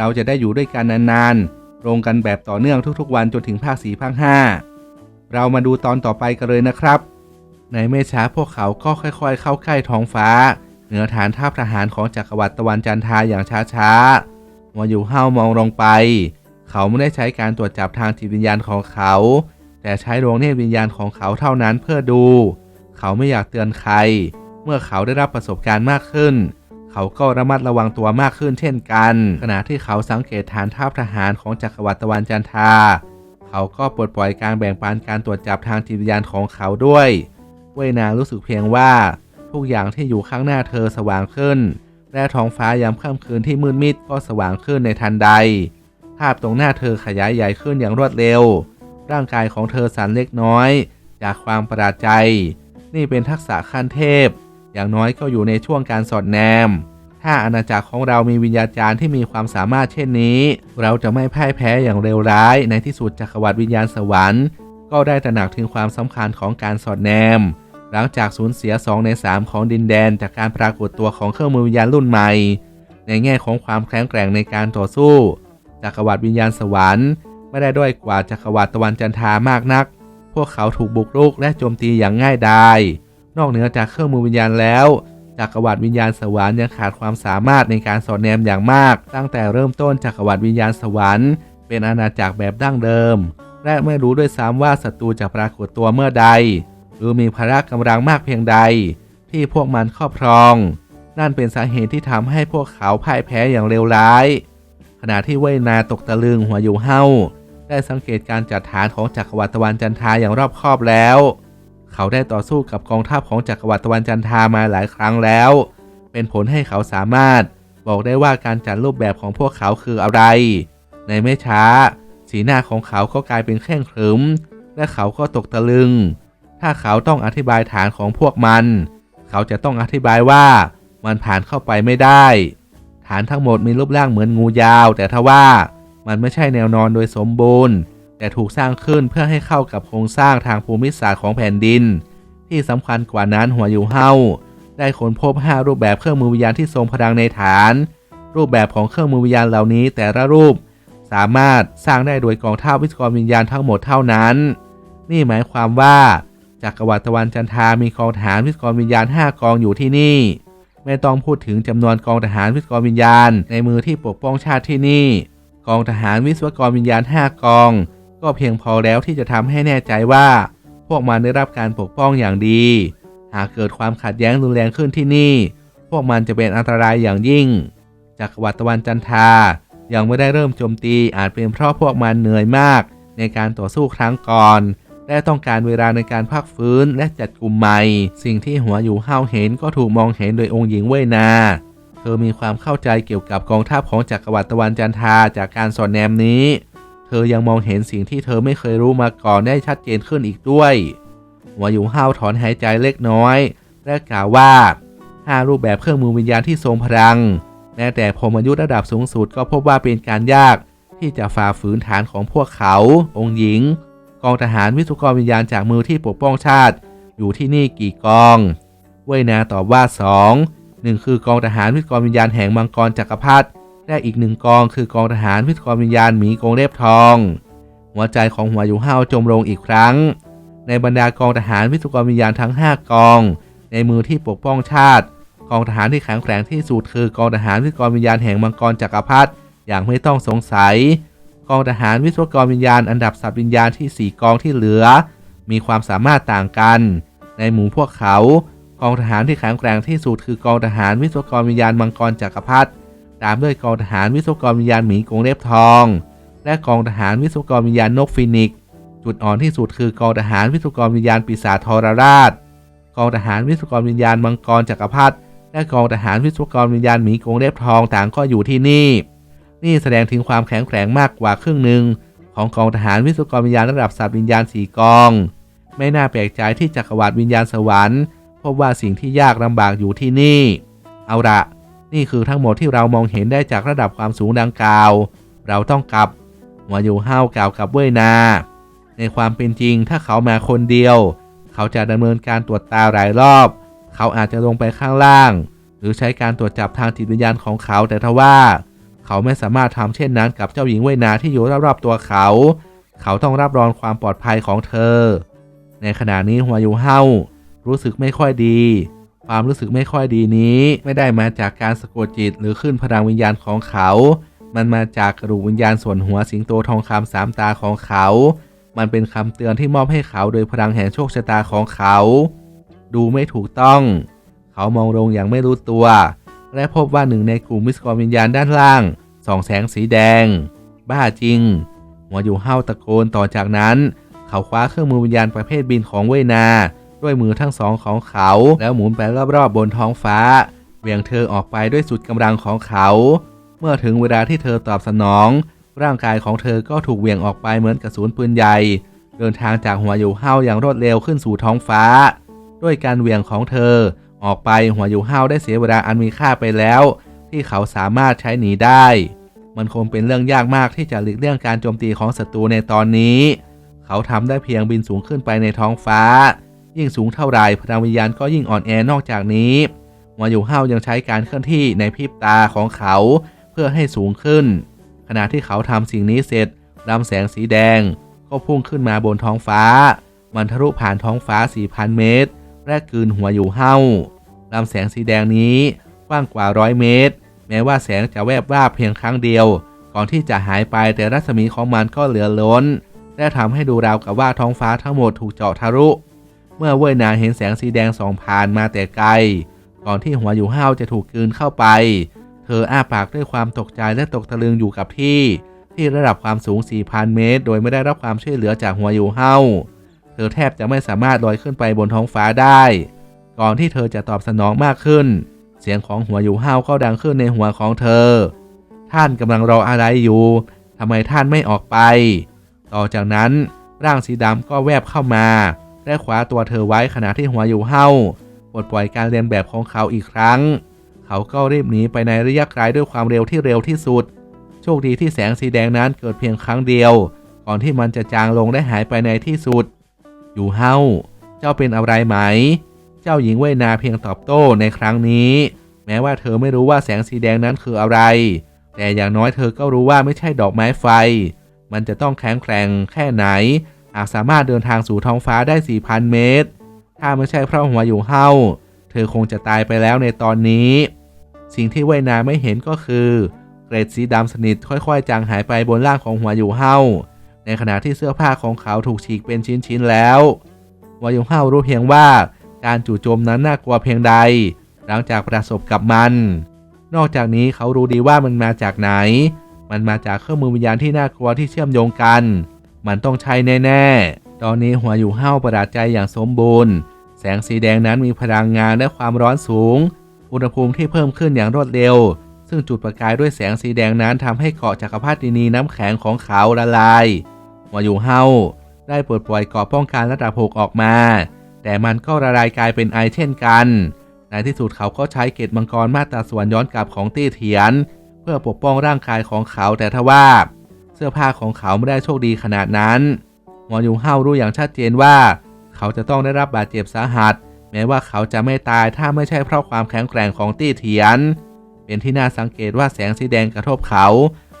เราจะได้อยู่ด้วยกันนานๆลงกันแบบต่อเนื่องทุกๆวันจนถึงภาค4ภาค5เรามาดูตอนต่อไปกันเลยนะครับ ในไม่ช้าพวกเขาก็ค่อยๆ เข้าใกล้ท้องฟ้า เหนือฐานทัพทหารของจักรวรรดิตะวันจันทราอย่างช้าๆมาอยู่ห้ามองลงไป เขาไม่ได้ใช้การตรวจจับทางจิตวิญญาณของเขา แต่ใช้ดวงเนตรวิญญาณของเขาเท่านั้นเพื่อดู เขาไม่อยากเตือนใคร เมื่อเขาได้รับประสบการณ์มากขึ้น เขาก็ระมัดระวังตัวมากขึ้นเช่นกัน ขณะที่เขาสังเกตฐานทัพทหารของจักรวรรดิตะวันจันทา เขาก็ปลดปล่อยการแบ่งปันการตรวจจับทางจิตวิญญาณของเขาด้วย เวยนางรู้สึกเพียงว่า ทุกอย่างที่อยู่ข้างหน้าเธอสว่างขึ้น และท้องฟ้ายามค่ำคืนที่มืดมิดก็สว่างขึ้นในทันใด ภาพตรงหน้าเธอขยายใหญ่ขึ้นอย่างรวดเร็ว ร่างกายของเธอสั่นเล็กน้อย จากความประหลาดใจ นี่เป็นทักษะขั้นเทพ อย่างน้อยก็อยู่ในช่วงการสอดแนม ถ้าอาณาจักรของเรามีวิญญาจารย์ที่มีความสามารถเช่นนี้ เราจะไม่พ่ายแพ้อย่างเร็วร้าย ในที่สุดจักรวรรดิวิญญาณสวรรค์ ก็ได้ตระหนักถึงความสำคัญของการสอดแนม หลังจากสูญเสีย 2 ใน 3 ของดินแดน จากการปรากฏตัวของเครื่องมือวิญญาณรุ่นใหม่ ในแง่ของความแข็งแกร่งในการต่อสู้จักรวรรดิวิญญาณสวรรค์ ไม่ได้ด้อยกว่าจักรวรรดิตะวันจันทามากนัก พวกเขาถูกบุกรุกและโจมตีอย่างง่ายดาย นอกเหนือจากเครื่องมือวิญญาณแล้วจักรวรรดิวิญญาณสวรรค์ยังขาดความสามารถในการสอดแนมอย่างมาก ตั้งแต่เริ่มต้นจักรวรรดิวิญญาณสวรรค์ เป็นอาณาจักรแบบดั้งเดิม และไม่รู้ด้วยซ้ำว่าศัตรูจะปรากฏตัวเมื่อใด หรือมีพละกำลังมากเพียงใด ที่พวกมันครอบครอง นั่นเป็นสาเหตุที่ทำให้พวกเขาพ่ายแพ้อย่างเลวร้าย ขณะที่เวนาตกตะลึงหัวอยู่เห้าได้สังเกตการจัดฐานของจักรวรรดิตะวันจันทาอย่างรอบคอบแล้ว เขาได้ต่อสู้กับกองทัพของจักรวรรดิตะวันจันทามาหลายครั้งแล้ว เป็นผลให้เขาสามารถบอกได้ว่าการจัดรูปแบบของพวกเขาคืออะไร ในไม่ช้า สีหน้าของเขาก็กลายเป็นแข้งขรึม และเขาก็ตกตะลึง ถ้าเขาต้องอธิบายฐานของพวกมัน เขาจะต้องอธิบายว่ามันผ่านเข้าไปไม่ได้ ฐานทั้งหมดมีรูปร่างเหมือนงูยาว แต่ทว่ามันไม่ใช่แนวนอนโดยสมบูรณ์ แต่ถูกสร้างขึ้นเพื่อให้เข้ากับโครงสร้างทางภูมิศาสตร์ของแผ่นดิน ที่สำคัญกว่านั้นหัวอยู่เฮาได้ค้นพบ 5 รูปแบบเครื่องมือวิญญาณที่ทรงพลังในฐาน รูปแบบของเครื่องมือวิญญาณเหล่านี้แต่ละรูป สามารถสร้างได้โดยกองทัพวิศวกรวิญญาณทั้งหมดเท่านั้น นี่หมายความว่าจักรวรรดิตะวันจันทามีกองทหารวิศวกรวิญญาณ 5 กองอยู่ที่นี่ ไม่ต้องพูดถึงจำนวนกองทหารวิศวกรวิญญาณ ในมือที่ปกป้องชาติที่นี่ กองทหารวิศวกรวิญญาณ 5 กอง ก็เพียงพอแล้วที่จะทำให้แน่ใจว่า พวกมันได้รับการปกป้องอย่างดี หากเกิดความขัดแย้งรุนแรงขึ้นที่นี่ พวกมันจะเป็นอันตรายอย่างยิ่งจักวรรดิตะวันจันทายังไม่ได้เริ่มโจมตีอาจเป็นเพราะพวกมันเหนื่อยมาก ในการต่อสู้ครั้งก่อน และต้องการเวลาในการพักฟื้นและจัดกลุ่มใหม่ สิ่งที่หัวอยู่ห้าวเห็นก็ถูกมองเห็นโดยองค์หญิงเวยนาเธอมีความเข้าใจเกี่ยวกับกองทัพของจักรวรรดิตะวันจันทาจากการสอนแนมนี้ เธอยังมองเห็นสิ่งที่เธอไม่เคยรู้มาก่อนได้ชัดเจนขึ้นอีกด้วยวอยู่ห้าวถอนหายใจเล็กน้อย และกล่าวว่า5รูปแบบเครื่องมือวิญญาณที่ทรงพลัง แม้แต่พรหมยุทธระดับสูงสุดก็พบว่าเป็นการยากที่จะฝ่าฝืนฐานของพวกเขา องค์หญิง กองทหารวิศวกรวิญญาณจากมือที่ปกป้องชาติ อยู่ที่นี่กี่กอง เวยนาตอบว่า2 1คือกองทหารวิศวกรวิญญาณแห่งมังกรจักรพรรดิ และอีกหนึ่งกองคือกองทหารวิศวกรวิญญาณหมีกรงเล็บทอง หัวใจของหัวอยู่ห้าวจมลงอีกครั้ง ในบรรดากองทหารวิศวกรวิญญาณทั้ง 5 กอง ในมือที่ปกป้องชาติ กองทหารที่แข็งแกร่งที่สุดคือกองทหารวิศวกรวิญญาณแห่งมังกรจักรพรรดิอย่างไม่ต้องสงสัย กองทหารวิศวกรวิญญาณอันดับสัตว์วิญญาณที่ 4 กองที่เหลือ มีความสามารถต่างกัน ในหมู่พวกเขา กองทหารที่แข็งแกร่งที่สุดคือกองทหารวิศวกรวิญญาณมังกรจักรพรรดิ ตามด้วยกองทหารวิศวกรวิญญาณหมีกงเล็บทอง และกองทหารวิศวกรวิญญาณนกฟินิก จุดอ่อนที่สุดคือกองทหารวิศวกรวิญญาณปีศาจทรราช กองทหารวิศวกรวิญญาณมังกรจักรพรรดิและกองทหารวิศวกรวิญญาณหมีกงเล็บทองต่างก็อยู่ที่นี่ นี่แสดงถึงความแข็งแกร่งมากกว่าครึ่งหนึ่งของกองทหารวิศวกรวิญญาณระดับสัตว์วิญญาณสี่กอง ไม่น่าแปลกใจที่จักรวรรดิวิญญาณสวรรค์พบว่าสิ่งที่ยากลำบากอยู่ที่นี่ เอาละ นี่คือทั้งหมดที่เรามองเห็นได้จากระดับความสูงดังกล่าว เราต้องกลับหัวอยู่ห้าวกล่าวกับเว้ยนา ในความเป็นจริงถ้าเขามาคนเดียว เขาจะดำเนินการตรวจตาหลายรอบ เขาอาจจะลงไปข้างล่าง หรือใช้การตรวจจับทางจิตวิญญาณของเขาแต่ทว่า เขาไม่สามารถทำเช่นนั้นกับเจ้าหญิงเวยนาที่อยู่รอบๆตัวเขา เขาต้องรับรองความปลอดภัยของเธอ ในขณะนี้หัวยูเฮารู้สึกไม่ค่อยดี ความรู้สึกไม่ค่อยดีนี้ ไม่ได้มาจากการสะกดจิต หรือขึ้นพลังวิญญาณของเขา มันมาจากกระดูกวิญญาณส่วนหัวสิงโตทองคำสามตาของเขา มันเป็นคำเตือนที่มอบให้เขาโดยพลังแห่งโชคชะตาของเขา ดูไม่ถูกต้อง เขามองลงอย่างไม่รู้ตัว และพบว่าหนึ่งในกลุ่มมิสกรวิญญาณด้านล่างส่องแสงสีแดง บ้าจริง หัวอยู่เฮาตะโกนต่อจากนั้น เขาคว้าเครื่องมือวิญญาณประเภทบินของเวนา ด้วยมือทั้งสองของเขา แล้วหมุนไปรอบๆบนท้องฟ้าเหวี่ยงเธอออกไปด้วยสุดกำลังของเขา เมื่อถึงเวลาที่เธอตอบสนอง ร่างกายของเธอก็ถูกเหวี่ยงออกไปเหมือนกระสุนปืนใหญ่ เดินทางจากหัวอยู่เฮาอย่างรวดเร็วขึ้นสู่ท้องฟ้า ด้วยการเหวี่ยงของเธอ ออกไปหัวอยู่เฮาได้เสียเวลาอันมีค่าไปแล้ว ที่เขาสามารถใช้หนีได้ มันคงเป็นเรื่องยากมากที่จะหลีกเลี่ยงการโจมตีของศัตรูในตอนนี้ เขาทำได้เพียงบินสูงขึ้นไปในท้องฟ้า ยิ่งสูงเท่าไรพลังวิญญาณก็ยิ่งอ่อนแอนอกจากนี้หัวอยู่เฮายังใช้การเคลื่อนที่ในพริบตาของเขาเพื่อให้สูงขึ้น ขณะที่เขาทำสิ่งนี้เสร็จลำแสงสีแดง ก็พุ่งขึ้นมาบนท้องฟ้า มันทะลุผ่านท้องฟ้า 4,000 เมตร และกืนหัวอยู่เฮาลำแสงสีแดงนี้กว้างกว่าร้อยเมตร แม้ว่าแสงจะแวบวาบเพียงครั้งเดียว ก่อนที่จะหายไปแต่รัศมีของมันก็เหลือล้น และทำให้ดูราวกับว่าท้องฟ้าทั้งหมดถูกเจาะทะลุ เมื่อเว่ยนางเห็นแสงสีแดงส่องผ่านมาแต่ไกล ก่อนที่หัวอยู่ห้าวจะถูกกืนเข้าไป เธออ้าปากด้วยความตกใจและตกตะลึงอยู่กับที่ ที่ระดับความสูง 4,000 เมตร โดยไม่ได้รับความช่วยเหลือจากหัวอยู่เฮาเธอแทบจะไม่สามารถลอยขึ้นไปบนท้องฟ้าได้ ก่อนที่เธอจะตอบสนองมากขึ้น เสียงของหัวอยู่เฮาก็ดังขึ้นในหัวของเธอ ท่านกำลังรออะไรอยู่ทำไมท่านไม่ออกไป ต่อจากนั้นร่างสีดำก็แวบเข้ามา และขวาตัวเธอไว้ขณะที่หัวอยู่เฮาปลดปล่อยการเรียนแบบของเขาอีกครั้ง เขาก็รีบหนีไปในระยะไกลด้วยความเร็วที่เร็วที่สุด โชคดีที่แสงสีแดงนั้นเกิดเพียงครั้งเดียว ก่อนที่มันจะจางลงและหายไปในที่สุด อยู่เฮาเจ้าเป็นอะไรไหม เจ้าหญิงเวนาเพียงตอบโต้ในครั้งนี้ แม้ว่าเธอไม่รู้ว่าแสงสีแดงนั้นคืออะไร แต่อย่างน้อยเธอก็รู้ว่าไม่ใช่ดอกไม้ไฟ มันจะต้องแข็งแกร่งแค่ไหน หากสามารถเดินทางสู่ท้องฟ้าได้ 4,000 เมตร ถ้าไม่ใช่เพราะหัวอยู่เฮาเธอคงจะตายไปแล้วในตอนนี้ สิ่งที่เวนาไม่เห็นก็คือ เกรดสีดำสนิทค่อยๆ จางหายไปบนร่างของหัวอยู่เฮาในขณะที่เสื้อผ้าของเขาถูกฉีกเป็นชิ้นๆแล้วหัวอยู่เฮารู้เพียงว่าการจู่โจมนั้นน่ากลัวเพียงใด หลังจากประสบกับมัน นอกจากนี้เขารู้ดีว่ามันมาจากไหน มันมาจากเครื่องมือวิญญาณที่น่ากลัวที่เชื่อมโยงกัน มันต้องใช่แน่ ๆ ตอนนี้หัวอยู่เฮาประหลาดใจอย่างสมบูรณ์ แสงสีแดงนั้นมีพลังงานและความร้อนสูง อุณหภูมิที่เพิ่มขึ้นอย่างรวดเร็ว ซึ่งจุดประกายด้วยแสงสีแดงนั้นทำให้เกาะจักรพรรดินีน้ำแข็งของเขาละลาย หัวอยู่เฮาได้ปลดปล่อยเกราะป้องกันระดับหกออกมา แต่มันก็ละลายกลายเป็นไอเช่นกัน ในที่สุดเขาก็ใช้เกตมังกรมาตราส่วนย้อนกลับของตี้เถียน เพื่อปกป้องร่างกายของเขาแต่ทว่า สื้อผ้าของเขาไม่ได้โชคดีขนาดนั้นหัวอยูเฮารู้อย่างชัดเจนว่า เขาจะต้องได้รับบาดเจ็บสาหัส แม้ว่าเขาจะไม่ตายถ้าไม่ใช่เพราะความแข็งแกร่งของตี้เถียน เป็นที่น่าสังเกตว่าแสงสีแดงกระทบเขา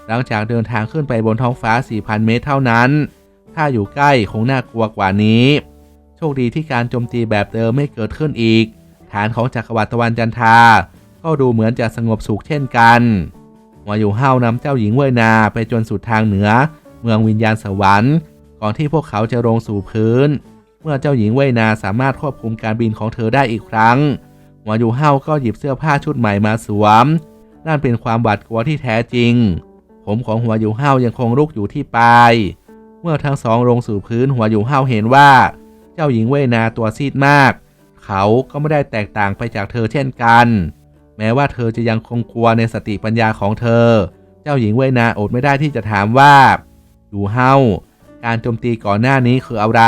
หลังจากเดินทางขึ้นไปบนท้องฟ้า 4,000 เมตรเท่านั้น ถ้าอยู่ใกล้คงน่ากลัวกว่านี้ โชคดีที่การโจมตีแบบเดิมไม่เกิดขึ้นอีก ฐานของจักรวรรดิตะวันจันทา ก็ดูเหมือนจะสงบสุขเช่นกัน หัวอยู่เฮานำเจ้าหญิงเวยนาไปจนสุดทางเหนือ เมืองวิญญาณสวรรค์ ก่อนที่พวกเขาจะลงสู่พื้น เมื่อเจ้าหญิงเวยนาสามารถควบคุมการบินของเธอได้อีกครั้งหัวอยู่เฮาก็หยิบเสื้อผ้าชุดใหม่มาสวม นั่นเป็นความหวาดกลัวที่แท้จริง ผมของหัวอยู่เฮายังคงลุกอยู่ที่ปลาย เมื่อทั้งสองลงสู่พื้นหัวอยู่เฮาเห็นว่า เจ้าหญิงเวยนาตัวซีดมาก เขาก็ไม่ได้แตกต่างไปจากเธอเช่นกัน แม้ว่าเธอจะยังคงกลัวในสติปัญญาของเธอ เจ้าหญิงเวนาอดไม่ได้ที่จะถามว่าอยู่เฮาการโจมตีก่อนหน้านี้คืออะไร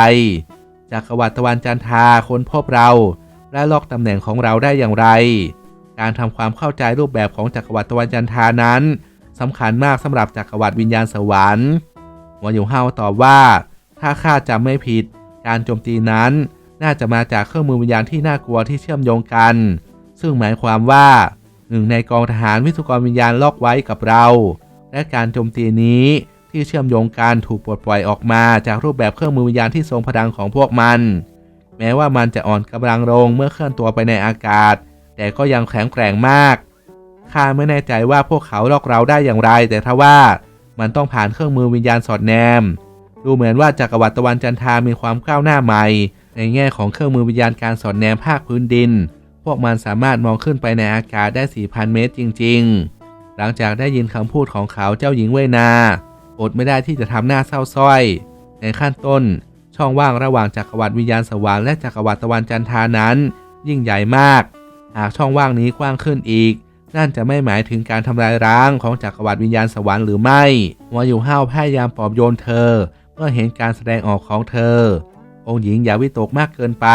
จักรวรรดิตะวันจันทาค้นพบเรา และลอกตำแหน่งของเราได้อย่างไร การทำความเข้าใจรูปแบบของจักรวรรดิตะวันจันทานั้นสำคัญมากสำหรับจักรวรรดิวิญญาณสวรรค์หัวอยู่เฮาตอบว่า ถ้าข้าจำไม่ผิด การโจมตีนั้นน่าจะมาจากเครื่องมือวิญญาณที่น่ากลัวที่เชื่อมโยงกัน ซึ่งหมายความว่าหนึ่งในกองทหารวิศวกรวิญญาณล็อกไว้กับเรา และการโจมตีนี้ที่เชื่อมโยงกันถูกปลดปล่อยออกมาจากรูปแบบเครื่องมือวิญญาณที่ทรงพลังของพวกมัน แม้ว่ามันจะอ่อนกำลังลงเมื่อเคลื่อนตัวไปในอากาศ แต่ก็ยังแข็งแกร่งมากข้าไม่แน่ใจว่าพวกเขาลอกเราได้อย่างไร แต่ถ้าว่ามันต้องผ่านเครื่องมือวิญญาณสอดแนม ดูเหมือนว่าจักรวรรดิตะวันจันทามีความก้าวหน้าใหม่ ในแง่ของเครื่องมือวิญญาณการสอดแนมภาคพื้นดิน พวกมันสามารถมองขึ้นไปในอากาศได้ 4,000 เมตรจริง ๆ หลังจากได้ยินคำพูดของเขาเจ้าหญิงเวนาอดไม่ได้ที่จะทำหน้าเศร้าส้อย ในขั้นต้น ช่องว่างระหว่างจักรวรรดิวิญญาณสวรรค์และจักรวรรดิตะวันจันทานั้น ยิ่งใหญ่มาก หากช่องว่างนี้กว้างขึ้นอีก นั่นจะไม่หมายถึงการทำลายร้างของจักรวรรดิวิญญาณสวรรค์หรือไม่หัวอยู่ห้าวพยายามปลอบโยนเธอ เมื่อเห็นการแสดงออกของเธอ องค์หญิงอย่าวิตกมากเกินไป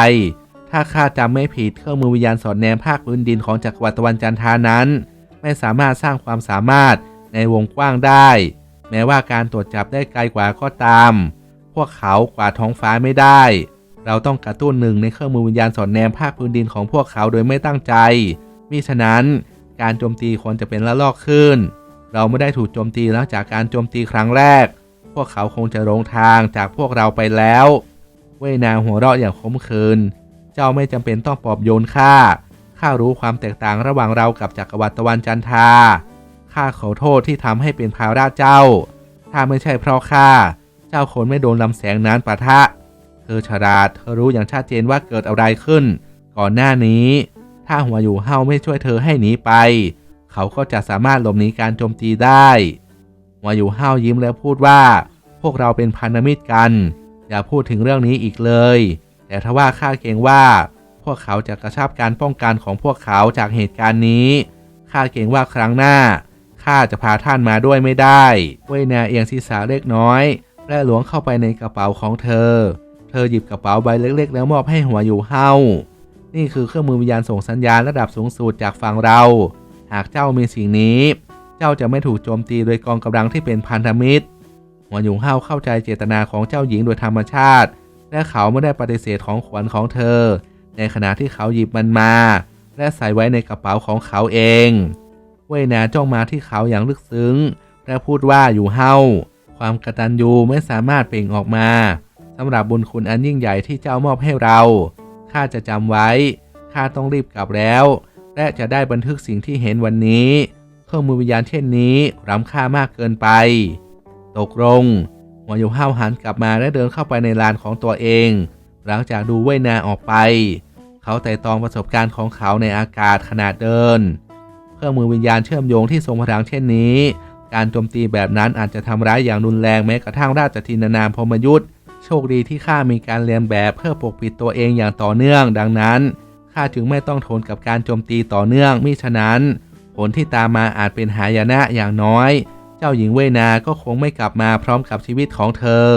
ถ้าข้าจำไม่ผิดเครื่องมือวิญญาณสอดแนมภาคพื้นดินของจักรวรรดิตะวันจันทานั้น ไม่สามารถสร้างความสามารถในวงกว้างได้ แม้ว่าการตรวจจับได้ไกลกว่าก็ตาม พวกเขากว่าท้องฟ้าไม่ได้ เราต้องกระตุ้นหนึ่งในเครื่องมือวิญญาณสอดแนมภาคพื้นดินของพวกเขาโดยไม่ตั้งใจมิฉะนั้นการโจมตีควรจะเป็นละลอกขึ้น เราไม่ได้ถูกโจมตีหลังจากการโจมตีครั้งแรก พวกเขาคงจะลงทางจากพวกเราไปแล้ว เวนางหัวเราะอย่างขมขื่น เจ้าไม่จำเป็นต้องปอบโยนข้า ข้ารู้ความแตกต่างระหว่างเรากับจักรวรรดิตะวันจันทรา ข้าขอโทษที่ทำให้เป็นภาระเจ้า ถ้าไม่ใช่เพราะข้า เจ้าคงไม่โดนลำแสงนั้นปะทะ เธอฉลาด เธอรู้อย่างชัดเจนว่าเกิดอะไรขึ้น ก่อนหน้านี้ ถ้าหัวอยู่เฮาไม่ช่วยเธอให้หนีไป เขาก็จะสามารถหลบหนีการโจมตีได้ หัวอยู่เฮายิ้มแล้วพูดว่า พวกเราเป็นพันธมิตรกัน อย่าพูดถึงเรื่องนี้อีกเลย แต่ถ้าว่าข้าเกรงว่า พวกเขาจะกระชับการป้องกันของพวกเขาจากเหตุการณ์นี้ข้าเกรงว่าครั้งหน้าข้าจะพาท่านมาด้วยไม่ได้ เวนาเอียงศีรษะเล็กน้อย และหลวงเข้าไปในกระเป๋าของเธอ เธอหยิบกระเป๋าใบเล็ก ๆ แล้วมอบให้หัวอยู่เฮานี่คือเครื่องมือวิญญาณส่งสัญญาณระดับสูงสุดจากฝั่งเรา หากเจ้ามีสิ่งนี้ เจ้าจะไม่ถูกโจมตีโดยกองกำลังที่เป็นพันธมิตร หัวหยงเฮาเข้าใจเจตนาของเจ้าหญิงโดยธรรมชาติ และเขาไม่ได้ปฏิเสธของขวัญของเธอ ในขณะที่เขาหยิบมันมา และใส่ไว้ในกระเป๋าของเขาเอง เวนาจ้องมาที่เขาอย่างลึกซึ้ง และพูดว่าอยู่เฮาความกตัญญูไม่สามารถเปล่งออกมาสำหรับบุญคุณอันยิ่งใหญ่ที่เจ้ามอบให้เราข้าจะจำไว้ข้าต้องรีบกลับแล้ว และจะได้บันทึกสิ่งที่เห็นวันนี้ เครื่องมือวิญญาณเช่นนี้ล้ำค่ามากเกินไป ตกลง หัวอยู่ห้าวหันกลับมาและเดินเข้าไปในลานของตัวเอง หลังจากดูเวยนาออกไป เขาไต่ตองประสบการณ์ของเขาในอากาศขณะเดิน เครื่องมือวิญญาณเชื่อมโยงที่ทรงพลังเช่นนี้ การโจมตีแบบนั้นอาจจะทำร้ายอย่างรุนแรงแม้กระทั่งราชทินานามพมยุทธโชคดีที่ข้ามีการเรียนแบบเพื่อปกปิดตัวเองอย่างต่อเนื่อง ดังนั้นข้าจึงไม่ต้องทนกับการโจมตีต่อเนื่องมิฉะนั้น ผลที่ตามมาอาจเป็นหายนะอย่างน้อย เจ้าหญิงเวนาก็คงไม่กลับมาพร้อมกับชีวิตของเธอ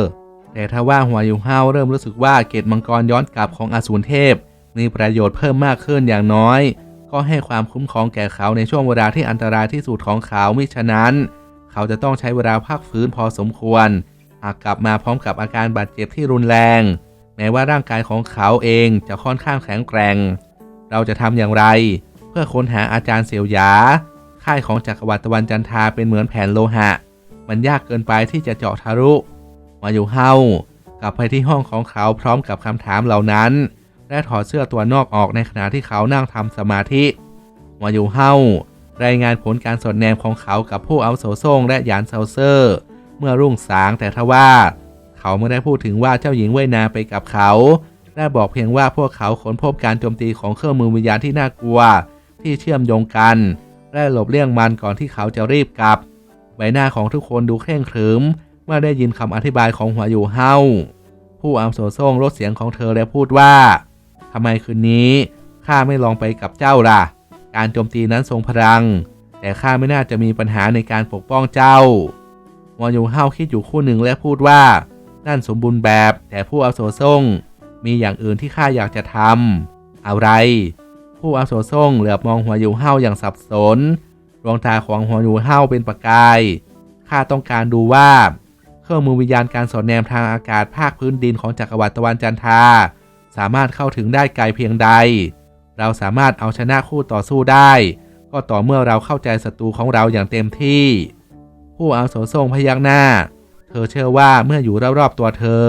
แต่ถ้าว่าหัวยุงเฮาเริ่มรู้สึกว่าเกตมังกรย้อนกลับของอสูรเทพ มีประโยชน์เพิ่มมากขึ้นอย่างน้อย ก็ให้ความคุ้มครองแก่เขาในช่วงเวลาที่อันตรายที่สุดของเขามิฉะนั้น เขาจะต้องใช้เวลาพักฟื้นพอสมควรหากกลับมาพร้อมกับอาการบาดเจ็บที่รุนแรง แม้ว่าร่างกายของเขาเองจะค่อนข้างแข็งแกร่ง เราจะทำอย่างไร เพื่อค้นหาอาจารย์เสี่ยวหยา ค่ายของจักรวรรดิตะวันจันทาเป็นเหมือนแผ่นโลหะ มันยากเกินไปที่จะเจาะทะลุ มาอยู่เฮากลับไปที่ห้องของเขาพร้อมกับคำถามเหล่านั้น และถอดเสื้อตัวนอกออกในขณะที่เขานั่งทำสมาธิ มาอยู่เฮารายงานผลการสดแนมของเขากับผู้เอาโสซ่งและหยานเซาเซอร์ เมื่อรุ่งสางแต่ทว่า เขาไม่ได้พูดถึงว่าเจ้าหญิงเวยนาไปกับเขาและบอกเพียงว่าพวกเขาค้นพบการโจมตีของเครื่องมือวิญญาณที่น่ากลัว ที่เชื่อมโยงกัน และหลบเลี่ยงมันก่อนที่เขาจะรีบกลับ ใบหน้าของทุกคนดูเคร่งขรึมเมื่อได้ยินคำอธิบายของหัวอยู่เฮาผู้อาวุโสส่งลดเสียงของเธอและพูดว่าทำไมคืนนี้ข้าไม่ลองไปกับเจ้าล่ะ การโจมตีนั้นทรงพลัง แต่ข้าไม่น่าจะมีปัญหาในการปกป้องเจ้าหัวยูเฮาคิดอยู่คู่หนึ่งและพูดว่า นั่นสมบูรณ์แบบ แต่ผู้อาวุโสส่งมีอย่างอื่นที่ข้าอยากจะทำอะไร ผู้อาวุโสส่งเหลือบมองหัวยูเฮาอย่างสับสน ดวงตาของหัวยูเฮาเป็นประกาย ข้าต้องการดูว่า เครื่องมือวิญญาณการสอดแนมทางอากาศภาคพื้นดินของจักรวรรดิตะวันจันทราสามารถเข้าถึงได้ไกลเพียงใด เราสามารถเอาชนะคู่ต่อสู้ได้ ก็ต่อเมื่อเราเข้าใจศัตรูของเราอย่างเต็มที่ ผู้อาวุโสทรงพยักหน้า เธอเชื่อว่าเมื่ออยู่รอบๆตัวเธอ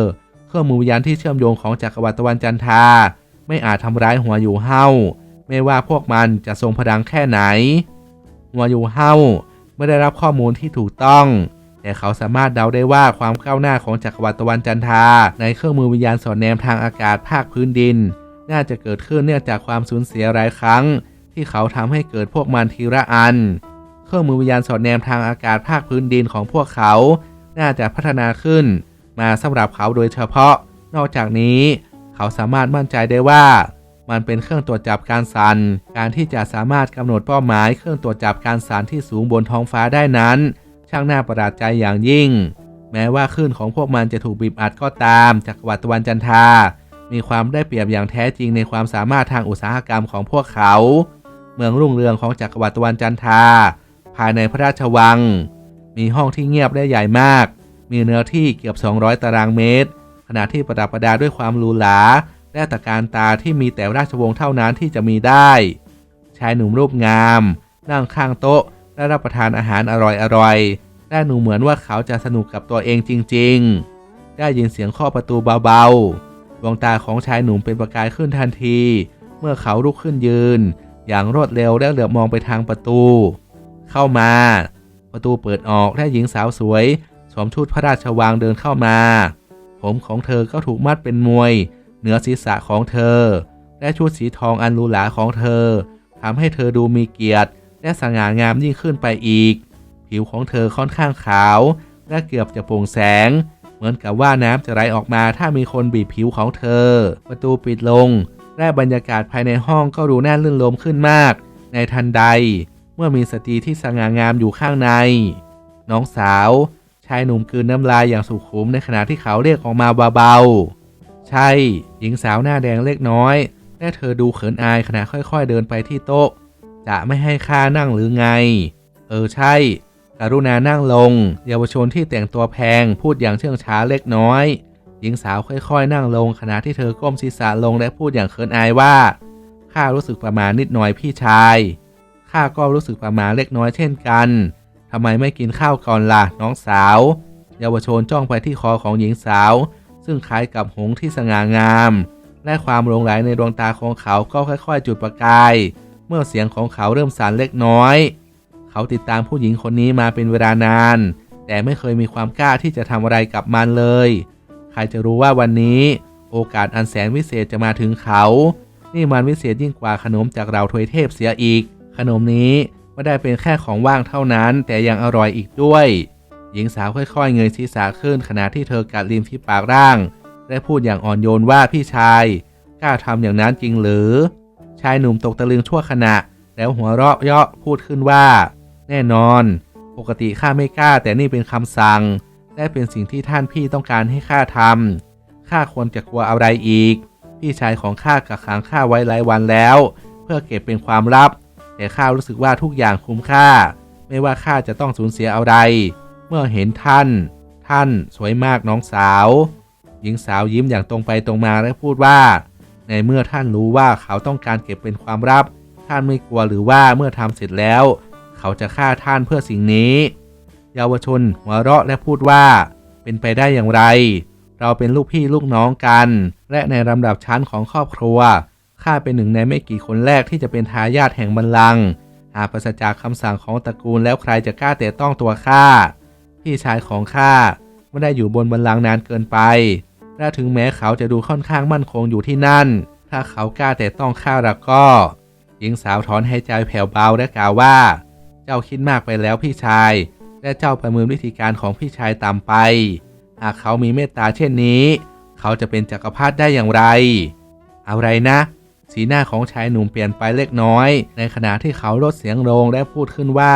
เครื่องมือวิญญาณที่เชื่อมโยงของจักรวรรดิตะวันจันทราไม่อาจทำร้ายหัวอยู่เฮา ไม่ว่าพวกมันจะทรงพลังแค่ไหนหัวอยูเฮาไม่ได้รับข้อมูลที่ถูกต้อง แต่เขาสามารถเดาได้ว่าความก้าวหน้าของจักรวรรดิตะวันจันทราในเครื่องมือวิญญาณสอดแนมทางอากาศภาคพื้นดิน น่าจะเกิดขึ้นเนื่องจากความสูญเสียหลายครั้ง ที่เขาทำให้เกิดพวกมันทีละอัน เครื่องมือวิญญาณสอดแนมทางอากาศภาคพื้นดินของพวกเขา น่าจะพัฒนาขึ้น มาสำหรับเขาโดยเฉพาะ นอกจากนี้ เขาสามารถมั่นใจได้ว่า มันเป็นเครื่องตรวจจับการสั่น การที่จะสามารถกำหนดเป้าหมายเครื่องตรวจจับการสั่นที่สูงบนท้องฟ้าได้นั้น ช่างน่าประหลาดใจอย่างยิ่ง แม้ว่าคลื่นของพวกมันจะถูกบีบอัดก็ตามจากวัตะวันจันทา มีความได้เปรียบอย่างแท้จริงในความสามารถทางอุตสาหกรรมของพวกเขา เมืองรุ่งเรืองของจักรวรรดิตะวันจันทา ภายในพระราชวัง มีห้องที่เงียบและใหญ่มาก มีเนื้อที่เกือบ 200 ตารางเมตรขณะที่ประดับประดาด้วยความหรูหรา และตะการตาที่มีแต่ราชวงศ์เท่านั้นที่จะมีได้ ชายหนุ่มรูปงาม นั่งข้างโต๊ะและรับประทานอาหารอร่อยๆและหนูเหมือนว่าเขาจะสนุกกับตัวเองจริง ๆ ได้ยินเสียงข้อประตูเบาๆดวงตาของชายหนุ่มเป็นประกายขึ้นทันที เมื่อเขาลุกขึ้นยืน อย่างรวดเร็วและเหลือบมองไปทางประตู เข้ามา ประตูเปิดออกและหญิงสาวสวยสวมชุดพระราชวังเดินเข้ามา ผมของเธอก็ถูกมัดเป็นมวย เหนือศีรษะของเธอ และชุดสีทองอันหรูหราของเธอทำให้เธอดูมีเกียรติ และสง่างามยิ่งขึ้นไปอีก ผิวของเธอค่อนข้างขาว และเกือบจะโปร่งแสง เหมือนกับว่าน้ำจะไหลออกมาถ้ามีคนบีบผิวของเธอ ประตูปิดลง และบรรยากาศภายในห้องก็ดูน่าลื่นลมขึ้นมาก ในทันใด เมื่อมีสตรีที่สง่างามอยู่ข้างใน น้องสาว ชายหนุ่มกลืนน้ำลายอย่างสุขุมในขณะที่เขาเรียกออกมาเบาๆ ใช่ หญิงสาวหน้าแดงเล็กน้อยและเธอดูเขินอายขณะค่อยๆเดินไปที่โต๊ะ จะไม่ให้ข้านั่งหรือไง เออใช่ กรุณานั่งลง เยาวชนที่แต่งตัวแพงพูดอย่างเชื่องช้าเล็กน้อย หญิงสาวค่อยๆ นั่งลงขณะที่เธอก้มศีรษะลงและพูดอย่างเขินอายว่าข้ารู้สึกประมาณนิดหน่อยพี่ชายข้าก็รู้สึกประมาณเล็กน้อยเช่นกันทำไมไม่กินข้าวก่อนล่ะน้องสาว เยาวชนจ้องไปที่คอของหญิงสาว ซึ่งคล้ายกับหงส์ที่สง่างาม และความหลงไหลในดวงตาของเขาก็ค่อยๆ จุดประกาย เมื่อเสียงของเขาเริ่มสั่นเล็กน้อย เขาติดตามผู้หญิงคนนี้มาเป็นเวลานาน แต่ไม่เคยมีความกล้าที่จะทำอะไรกับมันเลย ใครจะรู้ว่าวันนี้โอกาสอันแสนวิเศษจะมาถึงเขา นี่มันวิเศษยิ่งกว่าขนมจากเราทวยเทพเสียอีก ขนมนี้ไม่ได้เป็นแค่ของว่างเท่านั้น แต่ยังอร่อยอีกด้วย หญิงสาวค่อยๆ เงยศีรษะขึ้นขณะที่เธอกัดริมที่ปากร่าง และพูดอย่างอ่อนโยนว่าพี่ชายกล้าทำอย่างนั้นจริงหรือ ชายหนุ่มตกตะลึงชั่วขณะ แล้วหัวเราะเยาะพูดขึ้นว่า แน่นอน ปกติข้าไม่กล้า แต่นี่เป็นคำสั่ง และเป็นสิ่งที่ท่านพี่ต้องการให้ข้าทำข้าควรจะกลัวอะไรอีก พี่ชายของข้ากักขังข้าไว้หลายวันแล้ว เพื่อเก็บเป็นความลับ แต่ข้ารู้สึกว่าทุกอย่างคุ้มค่า ไม่ว่าข้าจะต้องสูญเสียอะไร เมื่อเห็นท่าน ท่านสวยมากน้องสาว หญิงสาวยิ้มอย่างตรงไปตรงมาและพูดว่า ในเมื่อท่านรู้ว่าเขาต้องการเก็บเป็นความลับ ท่านไม่กลัวหรือว่าเมื่อทำเสร็จแล้ว เขาจะฆ่าท่านเพื่อสิ่งนี้ เยาวชนหัวเราะและพูดว่า เป็นไปได้อย่างไร เราเป็นลูกพี่ลูกน้องกัน และในลำดับชั้นของครอบครัวข้าเป็นหนึ่งในไม่กี่คนแรกที่จะเป็นทายาทแห่งบัลลังก์หากปราศจากคำสั่งของตระกูลแล้วใครจะกล้าแต่ต้องตัวข้า พี่ชายของข้าไม่ได้อยู่บนบัลลังนานเกินไป และถึงแม้เขาจะดูค่อนข้างมั่นคงอยู่ที่นั่น ถ้าเขากล้าแต่ต้องข้าแล้วก็ หญิงสาวถอนหายใจแผ่วเบาและกล่าวว่า เจ้าคิดมากไปแล้วพี่ชาย และเจ้าประเมินวิธีการของพี่ชายต่ำไป หากเขามีเมตตาเช่นนี้ เขาจะเป็นจักรพรรดิได้อย่างไร อะไรนะ สีหน้าของชายหนุ่มเปลี่ยนไปเล็กน้อย ในขณะที่เขาลดเสียงลงและพูดขึ้นว่า